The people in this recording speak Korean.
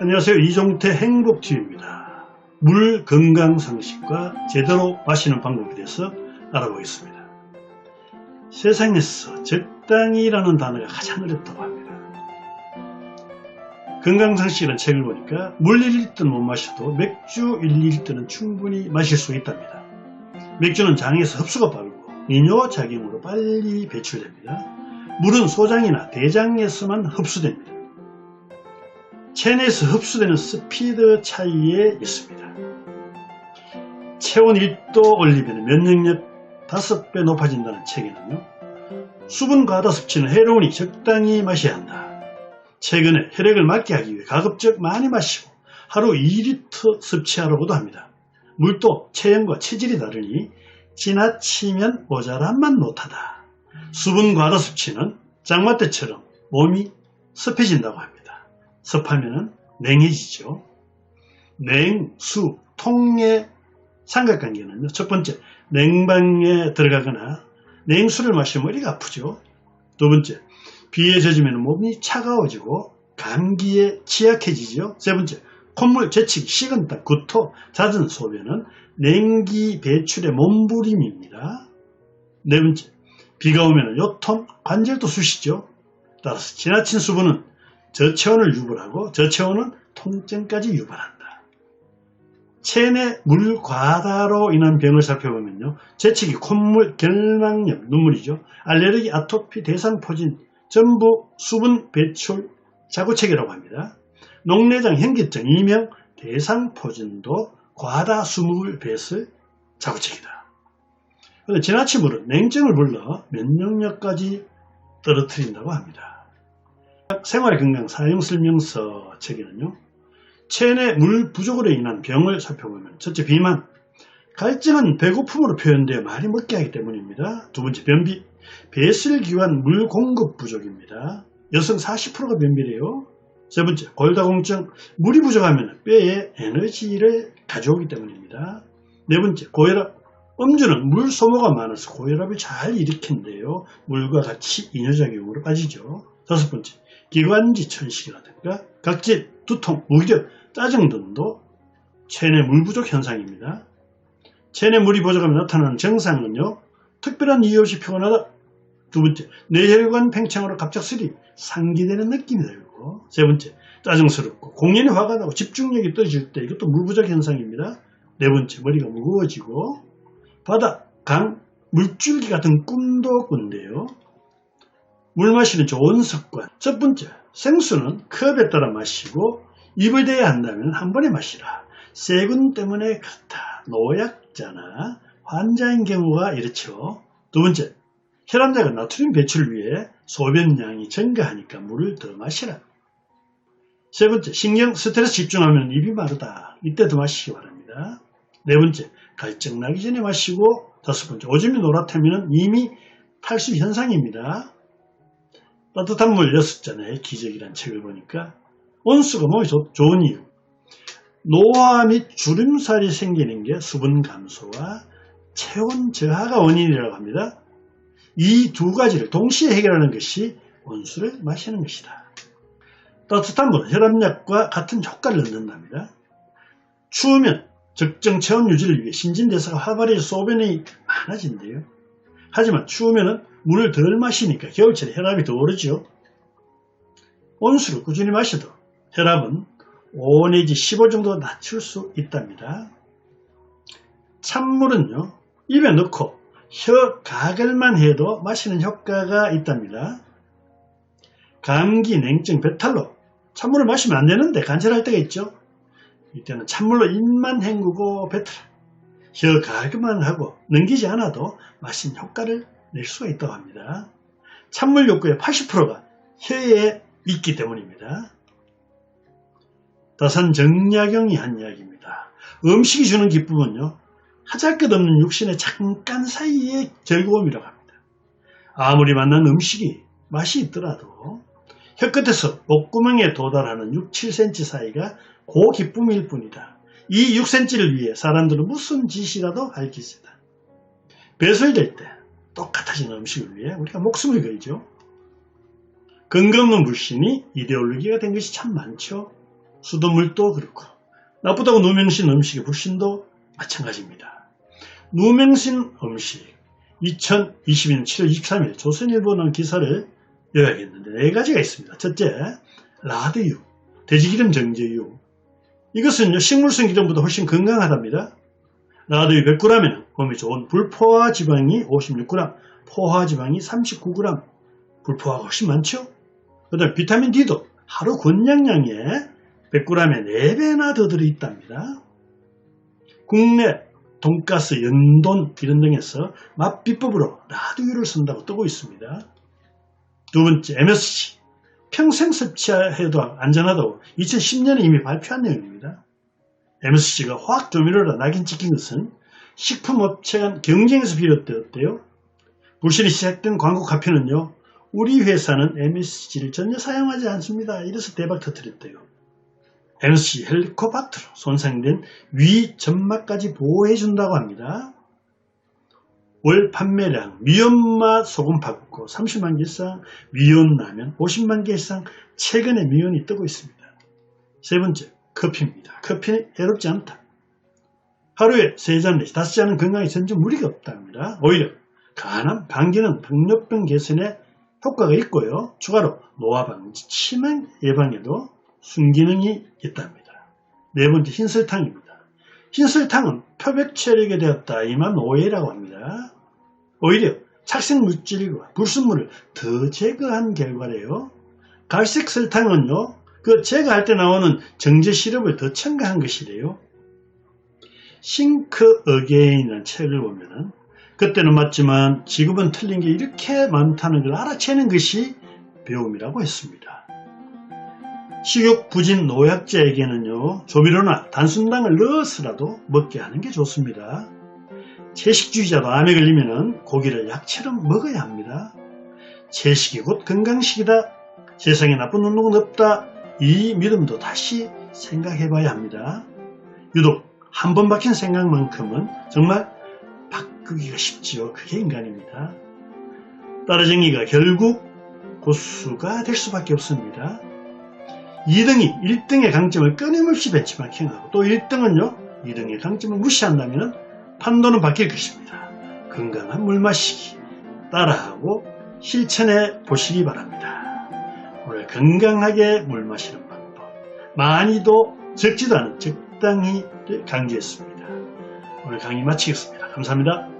안녕하세요. 이종태 행복TV입니다. 물 건강 상식과 제대로 마시는 방법에 대해서 알아보겠습니다. 세상에서 적당히라는 단어가 가장 어렵다고 합니다. 건강상식이라는 책을 보니까 물 1리터는 못 마셔도 맥주 1리터는 충분히 마실 수 있답니다. 맥주는 장에서 흡수가 빠르고 이뇨 작용으로 빨리 배출됩니다. 물은 소장이나 대장에서만 흡수됩니다. 체내에서 흡수되는 스피드 차이에 있습니다. 체온 1도 올리면 면역력 5배 높아진다는 책에는요. 수분 과다 섭취는 해로우니 적당히 마셔야 한다. 최근에 혈액을 맑게 하기 위해 가급적 많이 마시고 하루 2리터 섭취하라고도 합니다. 물도 체형과 체질이 다르니 지나치면 모자란만 못하다. 수분 과다 섭취는 장마 때처럼 몸이 습해진다고 합니다. 습하면 냉해지죠. 냉, 수, 통의 삼각관계는요. 첫 번째, 냉방에 들어가거나 냉수를 마시면 머리가 아프죠. 두 번째, 비에 젖으면 몸이 차가워지고 감기에 취약해지죠. 세 번째, 콧물, 재채기, 식은 땀, 구토, 잦은 소변은 냉기 배출의 몸부림입니다. 네 번째, 비가 오면 요통, 관절도 쑤시죠. 따라서 지나친 수분은 저체온을 유발하고 저체온은 통증까지 유발한다. 체내 물 과다로 인한 병을 살펴보면요. 재채기, 콧물, 결막염, 눈물이죠. 알레르기, 아토피, 대상포진 전부 수분 배출 자구책이라고 합니다. 녹내장, 현기증, 이명, 대상포진도 과다 수물 배설 자구책이다. 그런데 지나친 물은 냉증을 불러 면역력까지 떨어뜨린다고 합니다. 생활건강 사용설명서 책에는요. 체내 물 부족으로 인한 병을 살펴보면 첫째 비만, 갈증은 배고픔으로 표현되어 많이 먹게 하기 때문입니다. 두 번째 변비, 배설기관 물 공급 부족입니다. 여성 40%가 변비래요. 세 번째 골다공증, 물이 부족하면 뼈에 에너지를 가져오기 때문입니다. 네 번째 고혈압, 음주는 물 소모가 많아서 고혈압을 잘 일으킨대요. 물과 같이 이뇨작용으로 빠지죠. 다섯 번째 기관지 천식이라든가 각질, 두통, 무기력, 짜증 등도 체내 물 부족 현상입니다. 체내 물이 부족하면 나타나는 증상은요. 특별한 이유 없이 피곤하다. 두 번째, 뇌혈관 팽창으로 갑작스레 상기되는 느낌이 들고 세 번째, 짜증스럽고 공연이 화가 나고 집중력이 떨어질 때 이것도 물 부족 현상입니다. 네 번째, 머리가 무거워지고 바다, 강, 물줄기 같은 꿈도 꾼대요. 물 마시는 좋은 습관. 첫 번째, 생수는 컵에 따라 마시고 입을 대야 한다면 한 번에 마시라. 세균 때문에 그렇다. 노약자나 환자인 경우가 이렇죠. 두 번째, 혈압약은 나트륨 배출을 위해 소변량이 증가하니까 물을 더 마시라. 세 번째, 신경 스트레스 집중하면 입이 마르다. 이때 더 마시기 바랍니다. 네 번째, 갈증 나기 전에 마시고 다섯 번째, 오줌이 노랗다면 이미 탈수 현상입니다. 따뜻한 물 여섯 잔의 기적이란 책을 보니까 온수가 몸에 좋, 좋은 이유. 노화 및 주름살이 생기는 게 수분 감소와 체온 저하가 원인이라고 합니다. 이 두 가지를 동시에 해결하는 것이 온수를 마시는 것이다. 따뜻한 물은 혈압약과 같은 효과를 얻는답니다. 추우면 적정 체온 유지를 위해 신진대사가 활발해져 소변이 많아진대요. 하지만 추우면 물을 덜 마시니까 겨울철에 혈압이 더 오르죠. 온수를 꾸준히 마셔도 혈압은 5 내지 15 정도 낮출 수 있답니다. 찬물은요, 입에 넣고 혀 가글만 해도 마시는 효과가 있답니다. 감기, 냉증, 배탈로 찬물을 마시면 안 되는데 간절할 때가 있죠. 이때는 찬물로 입만 헹구고 뱉어라. 혀 가글만 하고 넘기지 않아도 마신 효과를 낼 수가 있다고 합니다. 찬물 욕구의 80%가 혀에 있기 때문입니다. 다산 정약용이 한 이야기입니다. 음식이 주는 기쁨은요. 하잘것없는 육신의 잠깐 사이의 즐거움이라고 합니다. 아무리 맛난 음식이 맛이 있더라도 혀끝에서 목구멍에 도달하는 6, 7cm 사이가 고 기쁨일 뿐이다. 이 6cm를 위해 사람들은 무슨 짓이라도 할 기세다. 배설될 때 똑같아진 음식을 위해 우리가 목숨을 걸죠. 없는 불신이 이데올로기가 된 것이 참 많죠. 수돗물도 그렇고 나쁘다고 누명신 음식의 불신도 마찬가지입니다. 누명신 음식 2022년 7월 23일 조선일보는 기사를 요약했는데 네 가지가 있습니다. 첫째, 라드유, 돼지기름 정제유. 이것은요, 식물성 기름보다 훨씬 건강하답니다. 라드유 100g에는 몸에 좋은 불포화 지방이 56g, 포화 지방이 39g, 불포화가 훨씬 많죠? 그 다음 비타민 D도 하루 권장량에 100g에 4배나 더 들어있답니다. 국내 돈가스, 연돈 이런 등에서 맛 비법으로 라드유를 쓴다고 뜨고 있습니다. 두 번째 MSG 평생 섭취해도 안전하다고 2010년에 이미 발표한 내용입니다. MSG가 화학 조미료로 낙인 찍힌 것은 식품업체 간 경쟁에서 비롯되었대요. 불신이 시작된 광고 카피는요. 우리 회사는 MSG를 전혀 사용하지 않습니다. 이래서 대박 터뜨렸대요. MSG 헬리코박터로 손상된 위 점막까지 보호해준다고 합니다. 월 판매량 미연맛 소금 팝고 30만 개 이상, 미연 라면 50만 개 이상 최근에 미연이 뜨고 있습니다. 세 번째, 커피입니다. 커피는 해롭지 않다. 하루에 3잔 내지 5잔은 건강에 전혀 무리가 없답니다. 오히려 간암, 감기는 당뇨병 개선에 효과가 있고요. 추가로 노화 방지, 치매 예방에도 순기능이 있답니다. 네 번째, 흰설탕입니다. 흰설탕은 표백 처리가 되었다. 이만 오해라고 합니다. 오히려 착색 물질과 불순물을 더 제거한 결과래요. 갈색 설탕은요, 그 제거할 때 나오는 정제 시럽을 더 첨가한 것이래요. 싱크 어게인이라는 책을 보면은 그때는 맞지만 지금은 틀린 게 이렇게 많다는 걸 알아채는 것이 배움이라고 했습니다. 식욕 부진 노약자에게는요, 조미료나 단순당을 넣어서라도 먹게 하는 게 좋습니다. 채식주의자도 암에 걸리면 고기를 약처럼 먹어야 합니다. 채식이 곧 건강식이다. 세상에 나쁜 운동은 없다. 이 믿음도 다시 생각해 봐야 합니다. 유독 한 번 박힌 생각만큼은 정말 바꾸기가 쉽지요. 그게 인간입니다. 따라쟁이가 결국 고수가 될 수밖에 없습니다. 2등이 1등의 강점을 끊임없이 벤치마킹하고 또 1등은요 2등의 강점을 무시한다면 판도는 바뀔 것입니다. 건강한 물 마시기 따라하고 실천해 보시기 바랍니다. 오늘 건강하게 물 마시는 방법 많이도 적지도 않은 적당히 강조했습니다. 오늘 강의 마치겠습니다. 감사합니다.